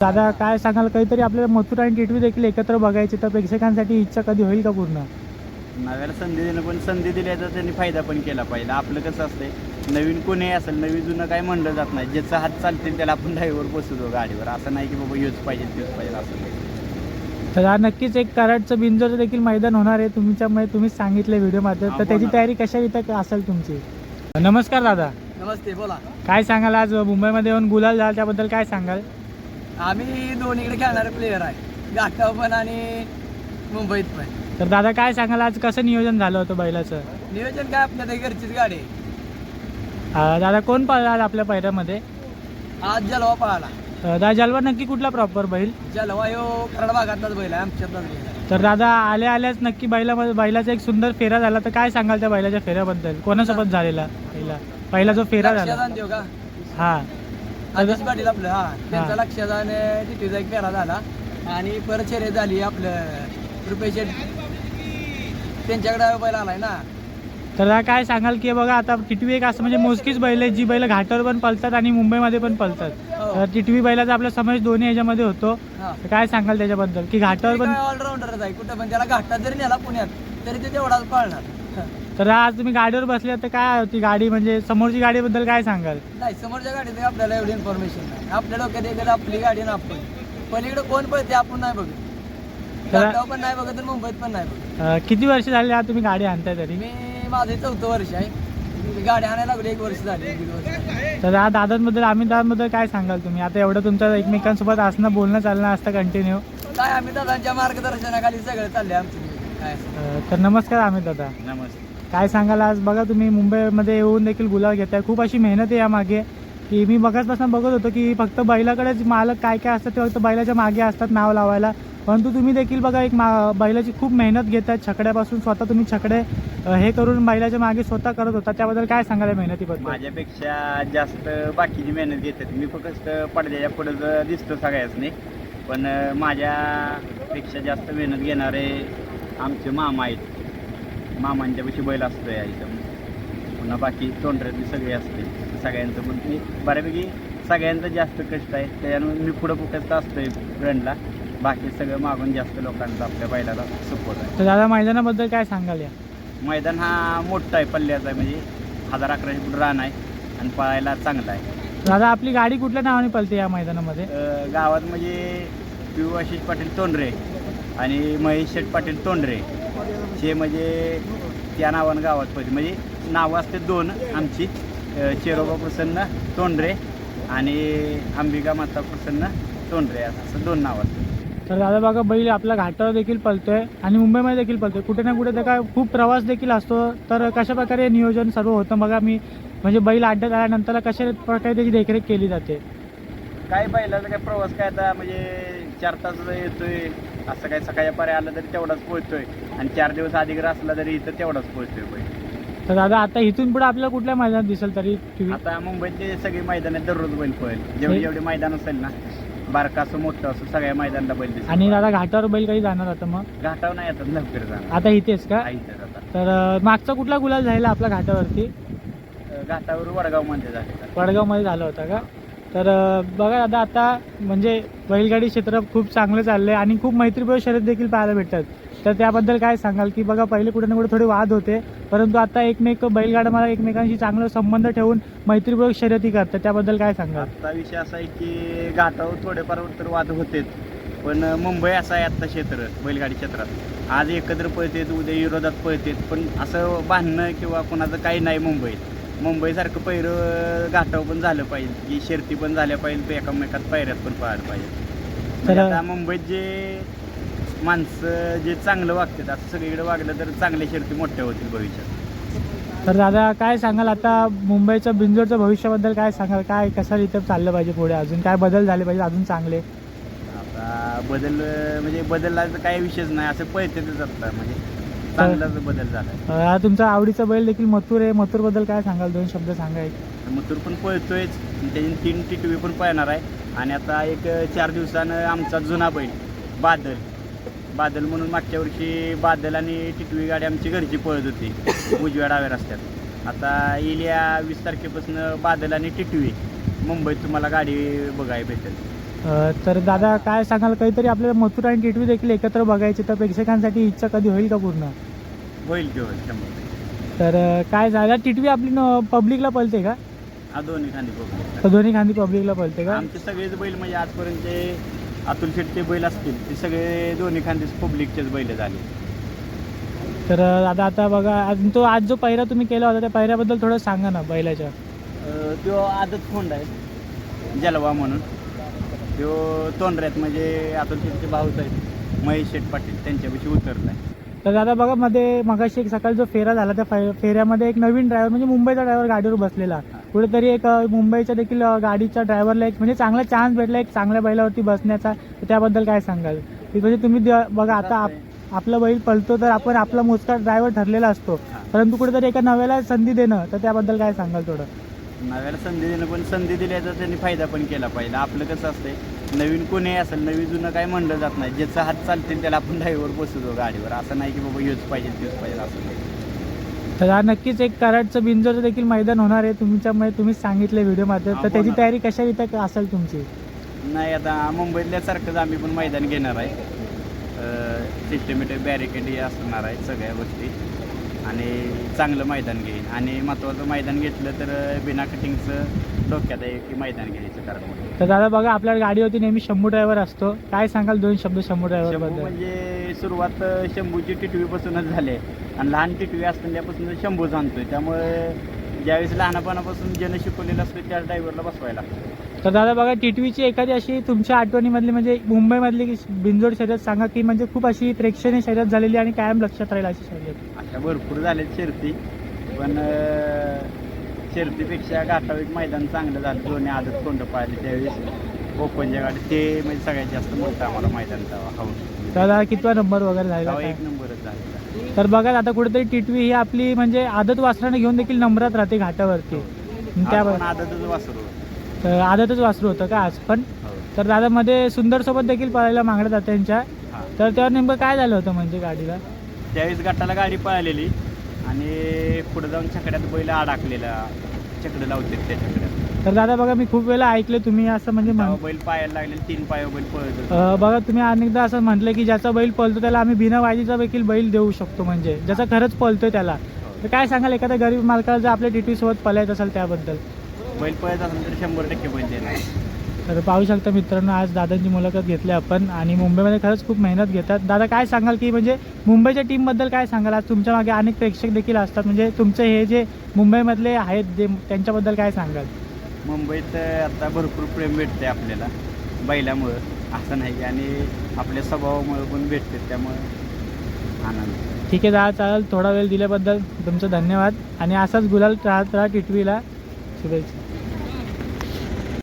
दादा काय सांगाल? काहीतरी आपल्याला मथुर आणि टिटवी देखील एकत्र बघायची तर प्रेक्षकांसाठी इच्छा कधी होईल का पूर्ण? नव्याला संधी देणं पण संधी दिली तर त्यांनी फायदा पण केला पाहिजे आपलं कसं असतंय नवीन कोणी असेल नवीन जुनं काही म्हणलं जात नाही. ज्याचा हात चालतील त्याला आपण ड्रायव्हर बसवतो गाडीवर. असं नाही की बाबा यूज पाहिजे तेच पाहिजे असं नाही. तर हा नक्कीच एक कराडचं बिंजोरचं देखील मैदान होणार आहे. तुमच्यामुळे तुम्हीच सांगितलं व्हिडिओमध्ये तर हा, त्याची. तयारी कशा इथं असेल तुमची? नमस्कार दादा. नमस्ते बोला. काय सांगाल आज मुंबईमध्ये येऊन गुलाल झाला त्याबद्दल काय सांगाल? आम्ही दोन्हीकडे खेळणारे प्लेयर आहे. घाटाव पण आणि मुंबईत पण. तर दादा काय सांगाल आज कसं नियोजन झालं होतं बैलाचं? नियोजन काय आपल्या घरचीच गाडी आहे. अं, दादा कोण पळला आज आपल्या पैऱ्यामध्ये आज जलवा पळाला. अं, दादा जलवा नक्की कुठला प्रॉपर बैल? जलवा यो कराड भागातलाच बैल आहे आमच्यातलाच बैल आहे. तर दादा आल्या आल्याच नक्की बैलामध्ये बैलाचा एक सुंदर फेरा झाला. तर काय सांगाल त्या बैलाच्या फेऱ्याबद्दल? कोणासोबत झालेला पहिला? पहिला जो फेरा झाला. का? हा. आदेश पाटील आपलं हा. त्यांचा लक्षात आणि टिटीचा एक फेरा झाला. आणि परत शर्यत झाली आपलं रुपेश त्यांच्याकडे बैल आलाय ना. तर काय सांगाल की बघा आता टिटवी एक असं म्हणजे मोजकीच बैल आहे जी बैल घाटावर पण पळतात आणि मुंबईमध्ये पण पळतात. हो. तर टिटवी बैलाचा आपला समावेश दोन्ही ह्याच्यामध्ये होतो. तर काय सांगाल त्याच्याबद्दल? की घाटावर पण ऑलराऊंडरच आहे. कुठं पण त्याला घाटात जरी नेला पुण्यात तरी ते तेवढाच पाळणार. तर आज तुम्ही गाडीवर बसले तर काय होती गाडी म्हणजे समोरची गाडीबद्दल काय सांगाल? नाही समोरच्या गाडीत आपल्याला एवढी इन्फॉर्मेशन नाही. आपल्या डोक्यात एकच आपली गाडी ना आपण पलीकडे कोण पळते आपण नाही बघत. तर- घाटावर पण नाही बघत आणि मुंबईत पण नाही बघत. अं, किती वर्ष झाली आज तुम्ही गाडी आणताय तरी? मी माझं चौथं वर्ष आहे. मी गाडी आणायला लागली एक वर्ष झाली. एक दीड वर्ष झाली. तर आज दादांबद्दल आम्ही दादांबद्दल काय सांगाल तुम्ही? आता एवढं तुमचं एकमेकांसोबत असणं बोलणं चालणं असतं कंटिन्यू काय आम्ही दादांच्या मार्गदर्शनाखाली सगळं चाललंय आमचं. तर नमस्कार आम्ही दादा. नमस्ते. काय सांगाल आज? बघा तुम्ही मुंबईमध्ये येऊन देखील गुलाल घेताय. खूप अशी मेहनत आहे यामागे की मी बघाचपासून बघत होतो की फक्त बैलाकडेच मालक काय काय असतात ते फक्त बैलाच्या मागे असतात नाव लावायला. परंतु तुम्ही देखील बघा एक मा बैलाची खूप मेहनत घेतात छकड्यापासून स्वतः तुम्ही छकडे अ, हे करून बैलाच्या मागे स्वतः करत होता. त्याबद्दल काय सांगाल या मेहनतीबद्दल? माझ्यापेक्षा जास्त बाकीची मेहनत घेतात. मी फक्त पडद्याच्या पुढं दिसतो सगळ्याच पण अं, माझ्यापेक्षा जास्त मेहनत घेणारे आमचे मामा आहेत. मामांच्या पैसे बैल असतो या इथं पुन्हा बाकी तोंडऱ्यातली सगळे असते. सगळ्यांचं पण मी बऱ्यापैकी सगळ्यांचं जास्त कष्ट आहे. त्याच्यामुळे मी पुढं फक्त असतोय रनला बाकी सगळं मागून जास्त लोकांचा आपल्या बैलाला सपोर्ट आहे. तर दादा मैदानाबद्दल काय सांगाल या? मैदान हा मोठा आहे पल्ल्याचा आहे. म्हणजे हजार अकराशे फूट रान आहे आणि पळायला चांगला आहे. दादा आपली गाडी कुठल्या नावाने पळते या मैदानामध्ये? गावात म्हणजे पिऊ आशिष पाटील तोंडरे. आणि महेश शेठ पाटील तोंडरे. हे म्हणजे त्या नावानं गावात पळते म्हणजे नावं असते दोन आमची चेरोबा प्रसन्न तोंडरे आणि अंबिका माता प्रसन्न तोंडरे. असं दोन नावं असतात. तर दादा बघा बैल आपल्या घाटावर देखील पळतोय आणि मुंबईमध्ये देखील पळतोय. कुठे ना कुठे त्याचा खूप प्रवास देखील असतो. तर कशा प्रकारे नियोजन सर्व होतं बघा मी म्हणजे बैल अड्ड्यात आल्यानंतर कशा प्रकारे त्याची देखरेख केली जाते? काय बैलाचा काय प्रवास काय आता म्हणजे चार तास येतोय. असं काय सकाळच्या पारे आलं तरी तेवढाच पोहोचतोय. आणि चार दिवस अधिक असला तरी इथं तेवढाच पोहोचतोय बैल तर दादा आता इथून पुढे आपल्याला कुठल्या मैदानात दिसेल तरी TV? आता मुंबईतले सगळे मैदान आहेत दररोज बैल पळेल. जेवढे जेवढे मैदान असेल ना बारका असं मोठं असं सगळ्या मैदानाला बैल दिसेल. आणि दादा घाटावर बैल कधी जाणार आता मग? घाटावर नाही येतात लवकर जाणार. आता इथेच का? इथं आता. तर अं, मागचा कुठला गुलाल झाला आपल्या घाटावरती? अं, घाटावर वडगावमध्ये झाले वडगावमध्ये झाला होता का? तर बघा दादा आता म्हणजे बैलगाडी क्षेत्र खूप चांगलं चाललंय आणि खूप मैत्रीपूर्ण शर्यत देखील पाहायला भेटतात. तर त्याबद्दल काय सांगाल? की बघा पहिले कुठे ना कुठे थोडे वाद होते परंतु आता एकमेक बैलगाडा मला एकमेकांशी चांगलं संबंध ठेवून मैत्रीपूर्वक शर्यती करतात. त्याबद्दल काय सांगाल? आता विषय असा आहे की घाटावर थोडेफार तर वाद होतेच पण मुंबई असं आहे आत्ता क्षेत्र बैलगाडी क्षेत्रात. आज एकत्र पळतेत उद्या विरोधात पळतेत पण असं बांधणं किंवा कोणाचं काही नाही मुंबईत. मुंबईसारखं पैरं घाटावर पण झालं पाहिजे. की शर्ती पण झाल्या पाहिजे तो एकामेकात पायऱ्यात पण पळायला पाहिजे. म्हणजे तर- आता मुंबईत जे माणसं जे चांगलं वागतात असं सगळीकडे वागलं तर चांगल्या शर्ती मोठ्या होतील भविष्यात. तर दादा काय सांगाल? आता मुंबईचं बिंजोडचं भविष्याबद्दल काय सांगाल? काय कसं इथं चाललं पाहिजे पुढे अजून? काय बदल झाले पाहिजे अजून चांगले? आता बदल म्हणजे बदलला काही विषयच नाही. असं पळतेच आता म्हणजे चांगलाच बदल झाला अं, तुमचा आवडीचा बैल देखील मथुर आहे. मथुरबद्दल काय सांगाल? दोन शब्द सांगा एक. मथुर पण पळतोयच. त्याची तीन टिटवी पण पळणार आहे. आणि आता एक चार दिवसानं आमचा जुना बैल बादल. बादल म्हणून मागच्या वर्षी बादल आणि टिटवी गाडी आमची घरची पळत होती उजव्या डाव्या रस्त्यात. आता येल्या वीस तारखेपासून बादल आणि टिटवी. मुंबईत तुम्हाला गाडी बघायला भेटेल. तर दादा काय सांगाल? काहीतरी आपल्याला मथुर आणि टिटवी देखील एकत्र बघायचे तर प्रेक्षकांसाठी इच्छा कधी होईल का पूर्ण? होईल की होईल शंभर टक्के. तर काय झालं टिटवी आपली पब्लिकला पळते का? हा दोन्ही खांदी तर दोन्ही खांदी पब्लिकला पळते का? आमचे सगळेच बैल म्हणजे आजपर्यंत अतुल शेटचे बैल असतील ते सगळे दोन्ही खांदेच पब्लिकचेच बैल झाले. तर दादा आता बघा तो आज जो पहिरा तुम्ही केला होता त्या पहिऱ्याबद्दल थोडं सांगा ना बैलाच्या. तो आदत खोंड आहे जलवा म्हणून. तो तोंडऱ्यात म्हणजे अतुल शेटचे भाऊच आहेत महेश शेठ पाटील त्यांच्यापाशी उतरलाय. तर दादा बघा मध्ये मगाशी एक सकाळी जो फेरा झाला त्या फे- फेऱ्यामध्ये एक नवीन ड्रायव्हर म्हणजे मुंबईचा ड्रायव्हर गाडीवर बसलेला. कुठेतरी एक अ, मुंबईच्या देखील अ, गाडीच्या ड्रायव्हरला एक म्हणजे चांगला चान्स भेटला एक चांगल्या बैलावरती बसण्याचा. तर त्याबद्दल काय सांगाल? की म्हणजे तुम्ही द- बघा आता आप- आपला बैल पळतो तर आपण आपला मोजका ड्रायव्हर ठरलेला असतो. परंतु कुठेतरी एका नव्याला संधी देणं तर त्याबद्दल काय सांगाल थोडं? नव्याला संधी देणं पण संधी दिल्याचा त्यांनी फायदा पण केला पाहिजे. आपलं कसं असतंय नवीन कोणी असेल नवीन जुनं काय म्हणलं जात नाही ज्याचा हात चालतील त्याला आपण ड्रायव्हर बसवतो गाडीवर. असं नाही की बाबा यूज पाहिजे त्योच पाहिजे असं नाही. तर हा नक्कीच एक कराडचं बिंजोरचं देखील मैदान होणार आहे. तुमच्यामुळे तुम्हीच सांगितलं व्हिडिओमध्ये हा, तर त्याची. तयारी कशा रीती असेल तुमची? नाही आता मुंबईतल्यासारखंच आम्ही पण मैदान घेणार आहे. सिस्टमॅटिक बॅरिकेड असणार आहे सगळ्या गोष्टी. आणि चांगलं मैदान घेईन. आणि महत्त्वाचं मैदान घेतलं तर बिना कटिंगचं डोक्यात आहे की मैदान घ्यायचं कारण तर दादा बघा आपल्या गाडीवरती नेहमी शंभू ड्रायव्हर असतो. काय सांगाल दोन शब्द शंभू ड्रायव्हर शंभू म्हणजे सुरुवात शंभूची टिटवीपासूनच झाली. आहे आणि लहान टिटवी असताना त्यापासून शंभू जाणतोय त्यामुळे ज्यावेळेस लहानपणापासून ज्यानं शिकवलेलं असतं त्या ड्रायव्हरला बसवायला लागतं तर दादा बघा टिटवीची एखादी अशी तुमच्या आठवणीमधली म्हणजे मुंबईमधली की बिंजोड शर्यत सांगा की म्हणजे खूप अशी प्रेक्षणीय शर्यत झालेली आणि कायम लक्षात राहील अशी शर्यत. अशा भरपूर झाल्यात शर्ती पण शर्तीपेक्षा घाटावर एक मैदान चांगलं झालं. दोन्ही आदत कोंड पाहिले त्यावेळेस. ओपनच्या गाडी ते म्हणजे सगळ्यात जास्त मोठं आम्हाला मैदान हवं. दादा कितवा नंबर वगैरे काय? एक नंबरच झालेला. तर बघा आता कुठेतरी टिटवी ही आपली म्हणजे आदत वासराने घेऊन देखील नंबरात राहते घाटावरती. त्या आज पण आदतच वासरू. तर आदतच वासरू होतं का आज? पण हो. तर दादा मध्ये सुंदर सोबत देखील पळायला मागण्यात जाते त्यांच्या. तर तेव्हा नेमकं काय झालं होतं म्हणजे गाडीला? त्यावेळेस गटाला गाडी पळालेली आणि पुढे जाऊन छकड्यात बैल अडकलेला. छकडं लावतात त्या छकड्यात. तर दादा बघा मी खूप वेळा ऐकले तुम्ही असं म्हणजे म्हण- बैल पायाला लागले तीन पाया बैल पळत. अं, बघा तुम्ही अनेकदा असं म्हटलं की ज्याचा बैल पळतो त्याला आम्ही बिना वायदीचा देखील बैल देऊ शकतो म्हणजे. ज्याचा खरंच पळतोय त्याला. हो. तर काय सांगाल एखाद्या गरीब मालकाला जर आपल्या टीटी सोबत पळायचं असेल त्याबद्दल? बैल पळत असेल तर शंभर टक्के बैल देणार. तर पाहू शकता मित्रांनो आज दादांची मुलाखत घेतली आपण आणि मुंबईमध्ये खरंच खूप मेहनत घेतात. दादा काय सांगाल की म्हणजे मुंबईच्या टीमबद्दल काय सांगाल? आज तुमच्या मागे अनेक प्रेक्षक देखील असतात. म्हणजे तुमचे हे जे मुंबईमधले आहेत जे त्यांच्याबद्दल काय सांगाल? मुंबईत आता भरपूर प्रेम भेटते आपल्याला बैलामुळं. असं नाही की आणि आपल्या स्वभावामुळं पण भेटते त्यामुळं आनंद. ठीक आहे दादा चालेल. थोडा वेळ दिल्याबद्दल तुमचं धन्यवाद. आणि असाच गुलाल राहत राहा टिटवीला 就在一起